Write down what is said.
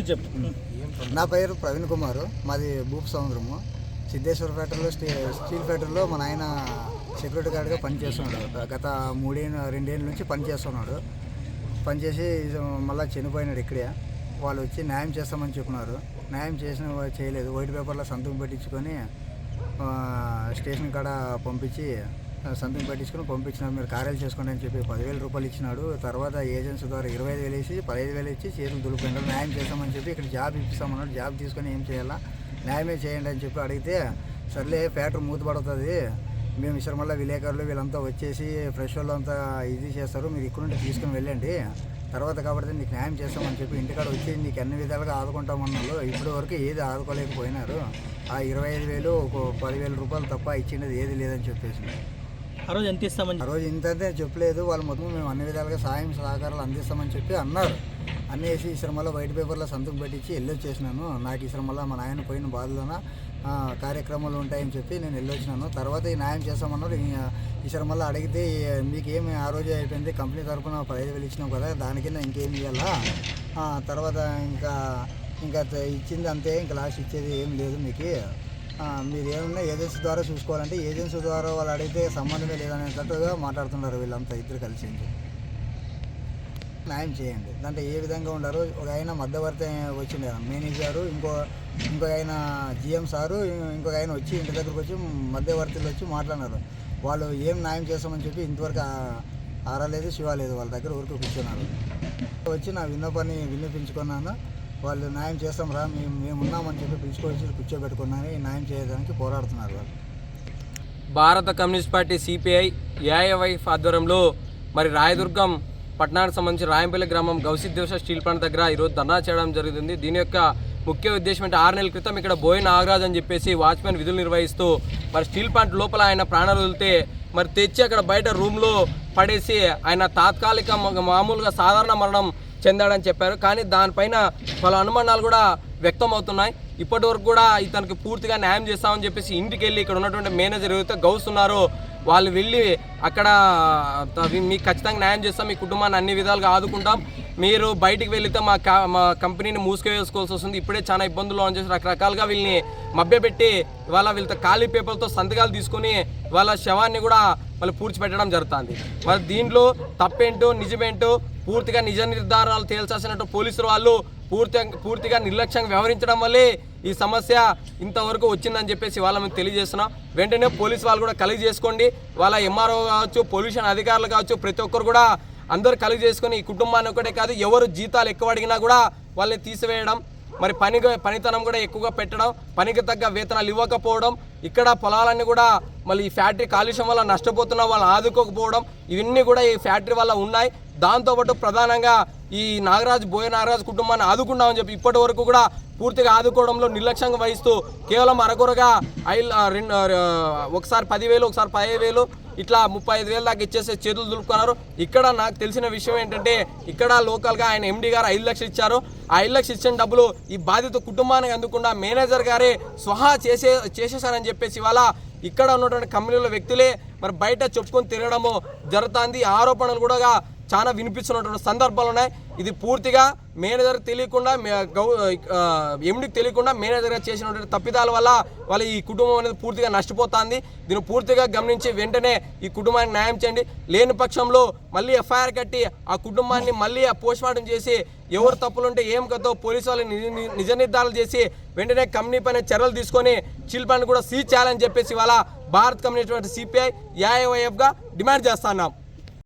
చెప్పు. నా పేరు ప్రవీణ్ కుమార్ మాది భూప్ సముద్రము. సిద్ధేశ్వరపేటలో స్టీ స్టీల్ ఫ్యాక్టరీలో మా నాయన సెక్యూరిటీ గార్డ్గా పనిచేస్తున్నాడు. గత మూడేళ్ళు రెండేళ్ళ నుంచి పనిచేస్తున్నాడు. పనిచేసి మళ్ళీ చనిపోయినాడు ఇక్కడే. వాళ్ళు వచ్చి న్యాయం చేస్తామని చెప్పినారు. న్యాయం చేసిన చేయలేదు. వైట్ పేపర్లో సంతకం పెట్టించుకొని స్టేషన్ కాడ పంపించి సంథింగ్ సంతకం పెట్టించుకొని పంపించినారు. మీరు కార్యాలు చేసుకోండి అని చెప్పి పదివేల రూపాయలు ఇచ్చినాడు. తర్వాత ఏజెన్సీ ద్వారా ఇరవై ఐదు వేలు వేసి పదహైదు వేలు ఇచ్చి చేతులు దులిపోయినారు న్యాయం చేస్తామని చెప్పి ఇక్కడ జాబ్ ఇప్పిస్తామన్నాడు. జాబ్ తీసుకొని ఏం చేయాలా? న్యాయమే చేయండి అని చెప్పి అడిగితే సర్లే ఫ్యాక్టరీ మూతపడుతుంది మేము ఇసరు మళ్ళీ విలేకరులు వీళ్ళంతా వచ్చేసి ఫ్రెష్ వాళ్ళు అంతా ఇది చేస్తారు. మీరు ఇక్కడ నుండి తీసుకుని వెళ్ళండి. తర్వాత కాబట్టి నీకు న్యాయం చేస్తామని చెప్పి ఇంటికాడ వచ్చి నీకు అన్ని విధాలుగా ఆదుకుంటామన్నారు. ఇప్పటి వరకు ఏది ఆదుకోలేకపోయినారు. ఆ ఇరవై ఐదు వేలు ఒక పదివేల రూపాయలు తప్ప ఇచ్చినది ఏది లేదని చెప్పేసి. ఆ రోజు ఎంత ఇస్తామని ఆ రోజు ఇంతంతే చెప్పలేదు. వాళ్ళు మొత్తం మేము అన్ని విధాలుగా సాయం సహకారాలు అందిస్తామని చెప్పి అన్నారు. అనేసి ఈ శ్రమలో వైట్ పేపర్లో సంతకం పెట్టించి వెళ్ళొచ్చేసినాను నాకు ఇసరమల్ల మా నాయన పోయిన బాధలోన కార్యక్రమాలు ఉంటాయని చెప్పి నేను వెళ్ళొచ్చినాను తర్వాత ఈ న్యాయం చేస్తామన్నారు. ఈ శ్రమలో అడిగితే మీకు మీకేమి ఆ రోజే అయిపోయింది. కంపెనీ తరఫున పదహైదు వేలు ఇచ్చినాం కదా దాని కింద ఇంకేం ఇవ్వాలా తర్వాత ఇంకా ఇంకా ఇచ్చింది అంతే. ఇంకా లాస్ట్ ఇచ్చేది ఏం లేదు మీకు. మీరు ఏమన్నా ఏజెన్సీ ద్వారా చూసుకోవాలంటే ఏజెన్సీ ద్వారా వాళ్ళు అడిగితే సంబంధమే లేదనేటట్టుగా మాట్లాడుతున్నారు వీళ్ళంతా ఇద్దరు కలిసి న్యాయం చేయండి. దాంట్లో ఏ విధంగా ఉండరు ఒక ఆయన మధ్యవర్తి వచ్చిండే కదా మేనేజర్ ఇంకో ఇంకో ఆయన జిఎం సారు ఇంకొక ఆయన వచ్చి ఇంటి దగ్గరకు వచ్చి మధ్యవర్తులు వచ్చి మాట్లాడినారు. వాళ్ళు ఏం న్యాయం చేస్తామని చెప్పి ఇంతవరకు ఆరలేదు శివాలేదు వాళ్ళ దగ్గర ఊరికి కూర్చున్నారు. వచ్చి నా విన్నపాన్ని విన్నపించుకున్నాను వాళ్ళు న్యాయం చేస్తాం రా మేము మేము ఉన్నామని చెప్పి పిలుచుకొచ్చి కూర్చోబెట్టుకున్నాను న్యాయం చేయడానికి పోరాడుతున్నారు వాళ్ళు. భారత కమ్యూనిస్ట్ పార్టీ సిపిఐ ఏఐవైఫ్ ఆధ్వర్యంలో మరి రాయదుర్గం పట్టణానికి సంబంధించి రాయంపల్లి గ్రామం గౌసిద్దేశ స్టీల్ ప్లాంట్ దగ్గర ఈరోజు ధర్నా చేయడం జరుగుతుంది. దీని యొక్క ముఖ్య ఉద్దేశం అంటే ఆరు నెలల క్రితం ఇక్కడ బోయ నాగరాజ్ అని చెప్పేసి వాచ్మెన్ విధులు నిర్వహిస్తూ మరి స్టీల్ ప్లాంట్ లోపల ఆయన ప్రాణాలు వదిలితే మరి తెచ్చి అక్కడ బయట రూమ్లో పడేసి ఆయన తాత్కాలిక మామూలుగా సాధారణ మరణం చెందాడని చెప్పారు. కానీ దానిపైన పలు అనుమానాలు కూడా వ్యక్తం అవుతున్నాయి ఇప్పటి వరకు కూడా ఇతనికి పూర్తిగా న్యాయం చేస్తామని చెప్పేసి ఇంటికి వెళ్ళి ఇక్కడ ఉన్నటువంటి మేనేజర్ ఎవరైతే గౌస్ ఉన్నారో వాళ్ళు వెళ్ళి అక్కడ మీకు ఖచ్చితంగా న్యాయం చేస్తాం. మీ కుటుంబాన్ని అన్ని విధాలుగా ఆదుకుంటాం. మీరు బయటికి వెళితే మా కా మా కంపెనీని మూసుకువేసుకోవాల్సి వస్తుంది. ఇప్పుడే చాలా ఇబ్బందులు అని చేసి రకరకాలుగా వీళ్ళని మభ్యపెట్టి ఇవాళ వీళ్ళతో ఖాళీ పేపర్లతో సంతకాలు తీసుకొని వాళ్ళ శవాన్ని కూడా వాళ్ళు పూడ్చిపెట్టడం జరుగుతుంది. మరి దీంట్లో తప్పేంటో నిజమేంటో పూర్తిగా నిజ నిర్ధారాలు తేల్చాల్సినట్టు పోలీసులు వాళ్ళు పూర్తి పూర్తిగా నిర్లక్ష్యంగా వ్యవహరించడం వల్లే ఈ సమస్య ఇంతవరకు వచ్చిందని చెప్పేసి వాళ్ళ మేము తెలియజేస్తున్నాం. వెంటనే పోలీసు వాళ్ళు కూడా కలిగి చేసుకోండి. వాళ్ళ ఎంఆర్ఓ కావచ్చు పొల్యూషన్ అధికారులు కావచ్చు ప్రతి ఒక్కరు కూడా అందరూ కలిగి చేసుకొని ఈ కుటుంబాన్ని ఒకటే కాదు ఎవరు జీతాలు ఎక్కువ అడిగినా కూడా వాళ్ళని తీసివేయడం మరి పని పనితనం కూడా ఎక్కువగా పెట్టడం పనికి తగ్గ వేతనాలు ఇవ్వకపోవడం ఇక్కడ పొలాలన్నీ కూడా మళ్ళీ ఈ ఫ్యాక్టరీ కాలుష్యం వల్ల నష్టపోతున్న వాళ్ళు ఆదుకోకపోవడం ఇవన్నీ కూడా ఈ ఫ్యాక్టరీ వల్ల ఉన్నాయి. దాంతోపాటు ప్రధానంగా ఈ నాగరాజు బోయ నాగరాజు కుటుంబాన్ని ఆదుకున్నామని చెప్పి ఇప్పటి వరకు కూడా పూర్తిగా ఆదుకోవడంలో నిర్లక్ష్యంగా వహిస్తూ కేవలం అరకొరగా ఐ రెండు ఒకసారి పదివేలు ఒకసారి పదిహేను వేలు ఇట్లా ముప్పై ఐదు వేలు దాకా ఇచ్చేసి చేతులు దులుపుకున్నారు. ఇక్కడ నాకు తెలిసిన విషయం ఏంటంటే ఇక్కడ లోకల్గా ఆయన ఎండి గారు ఐదు లక్షలు ఇచ్చారు. ఆ ఐదు లక్షలు ఇచ్చిన డబ్బులు ఈ బాధిత కుటుంబానికి అందకుండా మేనేజర్ గారే స్వహా చేసే చేసేసారని చెప్పేసి ఇవాళ ఇక్కడ ఉన్నటువంటి కంపెనీల వ్యక్తులే మరి బయట చెప్పుకొని తిరగడము జరుగుతుంది. ఆరోపణలు కూడా చాలా వినిపిస్తున్నటువంటి సందర్భాలు ఉన్నాయి. ఇది పూర్తిగా మేనేజర్ తెలియకుండా గౌ ఎండికి తెలియకుండా మేనేజర్ చేసినటువంటి తప్పిదాల వల్ల వాళ్ళ ఈ కుటుంబం అనేది పూర్తిగా నష్టపోతుంది. దీన్ని పూర్తిగా గమనించి వెంటనే ఈ కుటుంబానికి న్యాయం చేయండి. లేని పక్షంలో మళ్ళీ ఎఫ్ఐఆర్ కట్టి ఆ కుటుంబాన్ని మళ్ళీ ఆ పోస్ట్ చేసి ఎవరు తప్పులుంటే ఏం కదో పోలీసు వాళ్ళు నిజ- నిజ నిర్ధారణ చేసి వెంటనే కంపెనీ పైన చర్యలు తీసుకొని చిల్పాన్ని కూడా సీజ్ చేయాలని చెప్పేసి వాళ్ళ భారత్ కమ్యూనిస్ట్ సిపిఐ ఏఐవైఎఫ్గా డిమాండ్ చేస్తున్నాం